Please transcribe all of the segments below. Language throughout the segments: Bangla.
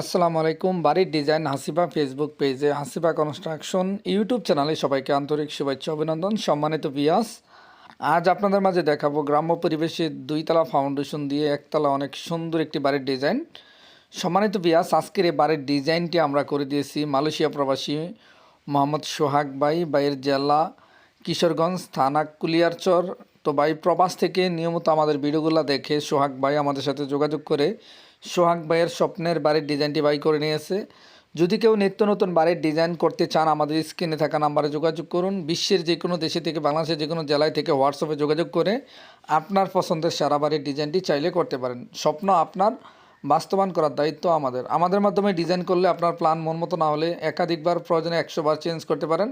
আসসালামু আলাইকুম। বাড়ির ডিজাইন হাসিবা ফেসবুক পেজে হাসিবা কনস্ট্রাকশন ইউটিউব চ্যানেলে সবাইকে আন্তরিক শুভেচ্ছা, অভিনন্দন। সম্মানিত বিয়াস আজ আপনাদের মাঝে দেখাবো গ্রাম্য পরিবেশে দুইতলা ফাউন্ডেশন দিয়ে একতলা অনেক সুন্দর একটি বাড়ির ডিজাইন। সম্মানিত বিয়াস আজকের এই বাড়ির ডিজাইনটি আমরা করে দিয়েছি মালয়েশিয়া প্রবাসী মোহাম্মদ সোহাগ ভাই বাইয়ের জেলা কিশোরগঞ্জ থানা কুলিয়ারচর তো ভাই, প্রবাস থেকে নিয়মিত আমাদের ভিডিওগুলো দেখে সোহাগ ভাই আমাদের সাথে যোগাযোগ করে সোহাগ ভাইয়ের স্বপ্নের বাড়ির ডিজাইনটি বাই করে নিয়েছে। যদি কেউ নিত্য নতুন বাড়ির ডিজাইন করতে চান, আমাদের স্ক্রিনে থাকা নাম্বারে যোগাযোগ করুন। বিশ্বের যে কোনো দেশে থেকে, বাংলাদেশের যে কোনো জেলায় থেকে হোয়াটসঅ্যাপে যোগাযোগ করে আপনার পছন্দের সারা বাড়ির ডিজাইনটি চাইলে করতে পারেন। স্বপ্ন আপনার বাস্তবায়ন করার দায়িত্ব আমাদের। আমাদের মাধ্যমে ডিজাইন করলে আপনার প্ল্যান মন মতো না হলে একাধিকবার প্রয়োজনে একশো বার চেঞ্জ করতে পারেন।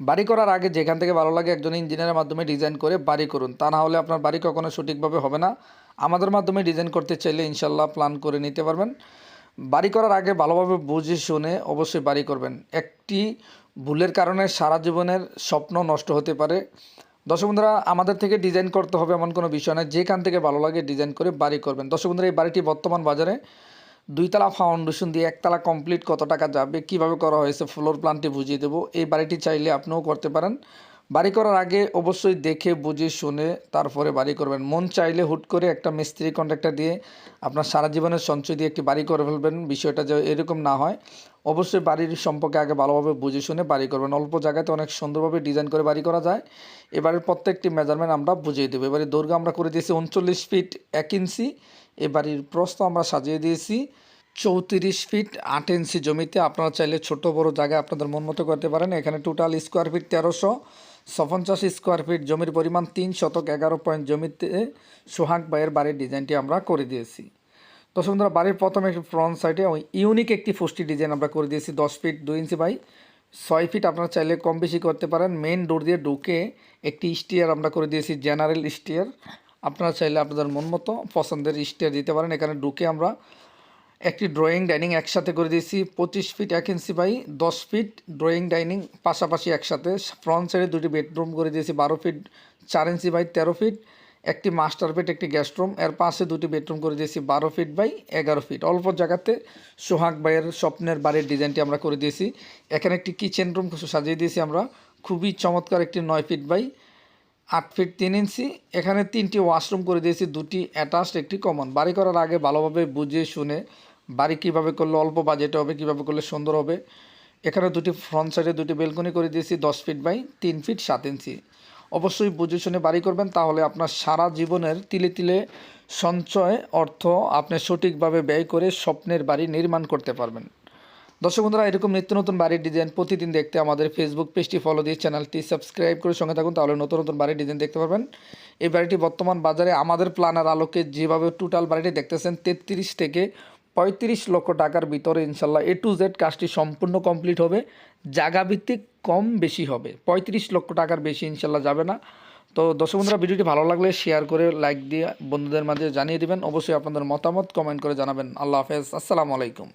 বাড়ি করার আগে যেখান থেকে ভালো লাগে একজন ইঞ্জিনিয়ারের মাধ্যমে ডিজাইন করে বাড়ি করুন। তা না হলে আপনার বাড়ি কখনো সঠিকভাবে হবে না। আমাদের মাধ্যমে ডিজাইন করতে চাইলে ইনশাল্লাহ প্ল্যান করে নিতে পারবেন। বাড়ি করার আগে ভালোভাবে বুঝে শুনে অবশ্যই বাড়ি করবেন। একটি ভুলের কারণে সারা জীবনের স্বপ্ন নষ্ট হতে পারে। দর্শক বন্ধুরা, আমাদের থেকে ডিজাইন করতে হবে এমন কোনো বিষয় নয় যেখান থেকে ভালো লাগে ডিজাইন করে বাড়ি করবেন। দর্শক বন্ধুরা, এই বাড়িটি বর্তমান বাজারে দুইতলা ফাউন্ডেশন দিয়ে একতলা কমপ্লিট কত টাকা যাবে, কীভাবে করা হয়েছে ফ্লোর প্ল্যানটি বুঝিয়ে দেবো। এই বাড়িটি চাইলে আপনিও করতে পারেন। বাড়ি করার আগে অবশ্যই দেখে, বুঝে, শুনে তারপরে বাড়ি করবেন। মন চাইলে হুট করে একটা মিস্ত্রি কন্ট্রাক্টর দিয়ে আপনার সারা জীবনের সঞ্চয় দিয়ে একটি বাড়ি করে ফেলবেন। বিষয়টা যে এরকম না হয়। অবশ্যই বাড়ির সম্পর্কে আগে ভালোভাবে বুঝে, শুনে বাড়ি করবেন। অল্প জায়গাতে অনেক সুন্দরভাবে ডিজাইন করে বাড়ি করা যায়। এবারের প্রত্যেকটি মেজারমেন্ট আমরা বুঝিয়ে দেবো। এবারে দৈর্ঘ্য আমরা করে দিয়েছি উনচল্লিশ ফিট এক ইঞ্চি। এ বাড়ির প্রস্থ আমরা সাজিয়ে দিয়েছি। চৌত্রিশ ফিট আট ইঞ্চি জমিতে। আপনারা চাইলে ছোট বড় জায়গায় আপনাদের মন মতো করতে পারেন। এখানে টোটাল স্কোয়ার ফিট তেরোশো। ছপঞ্চাশ স্কোয়ার ফিট জমির পরিমাণ তিন শতক এগারো পয়েন্ট জমিতে সোহাগ বাইয়ের বাড়ির ডিজাইনটি আমরা করে দিয়েছি। দর্শক বন্ধুরা বাড়ির প্রথমে ফ্রন্ট সাইডে ইউনিক একটি ফুষ্টি ডিজাইন আমরা করে দিয়েছি, দশ ফিট দুই ইঞ্চি বাই ছয় ফিট। আপনারা চাইলে কম বেশি করতে পারেন। মেন ডোর দিয়ে ঢুকে একটি স্টিয়ার আমরা করে দিয়েছি জেনারেল স্টিয়ার আপনারা চাইলে আপনাদের মন মতো পছন্দের স্টিয়ার দিতে পারেন। এখানে ঢুকে আমরা একটি ড্রয়িং ডাইনিং একসাথে করে দিয়েছি। পঁচিশ ফিট এক ইঞ্চি বাই দশ ফিট ড্রয়িং ডাইনিং পাশাপাশি একসাথে ফ্রন্ট সাইডে দুটি বেডরুম করে দিয়েছি। বারো ফিট চার ইঞ্চি বাই তেরো ফিট একটি মাস্টার বেড একটি গেস্ট রুম এর পাশে দুটি বেডরুম করে দিয়েছি, বারো ফিট বাই এগারো ফিট অল্প জায়গাতে সোহাগ ভাইয়ের স্বপ্নের বাড়ির ডিজাইনটি আমরা করে দিয়েছি। এখানে একটি কিচেন রুম সাজিয়ে দিয়েছি আমরা। খুবই চমৎকার একটি নয় ফিট বাই আট ফিট তিন ইঞ্চি এখানে তিনটি ওয়াশরুম করে দিয়েছি, দুটি অ্যাটাচড একটি কমন বাড়ি করার আগে ভালোভাবে বুঝে শুনে বাড়ি কীভাবে করলে অল্প বাজেটে হবে, কীভাবে করলে সুন্দর হবে। এখানে দুটি ফ্রন্ট সাইডে দুটি বেলকনি করে দিয়েছি, দশ ফিট বাই তিন ফিট সাত ইঞ্চি অবশ্যই বুঝে শুনে বাড়ি করবেন, তাহলে আপনার সারা জীবনের তিলে তিলে সঞ্চয় অর্থ আপনি সঠিকভাবে ব্যয় করে স্বপ্নের বাড়ি নির্মাণ করতে পারবেন। দর্শক বন্ধুরা, এরকম নিত্য নতুন বাড়ির ডিজাইন প্রতিদিন দেখতে আমাদের ফেসবুক পেজটি ফলো দিয়ে চ্যানেলটি সাবস্ক্রাইব করে সঙ্গে থাকুন, তাহলে নতুন নতুন বাড়ির ডিজাইন দেখতে পারবেন। এই বাড়িটি বর্তমান বাজারে আমাদের প্ল্যানের আলোকে যেভাবে টোটাল বাড়িটি দেখতেছেন, তেত্রিশ থেকে পঁয়ত্রিশ লক্ষ টাকার ভিতরে ইনশাল্লাহ এ টু জেড কাজটি সম্পূর্ণ কমপ্লিট হবে। জায়গা ভিত্তিক কম বেশি হবে, পঁয়ত্রিশ লক্ষ টাকার বেশি ইনশাল্লাহ যাবে না। তো দর্শক বন্ধুরা, ভিডিওটি ভালো লাগলে শেয়ার করে লাইক দিয়ে বন্ধুদের মাঝে জানিয়ে দেবেন। অবশ্যই আপনাদের মতামত কমেন্ট করে জানাবেন। আল্লাহ হাফেজ, আসসালামু আলাইকুম।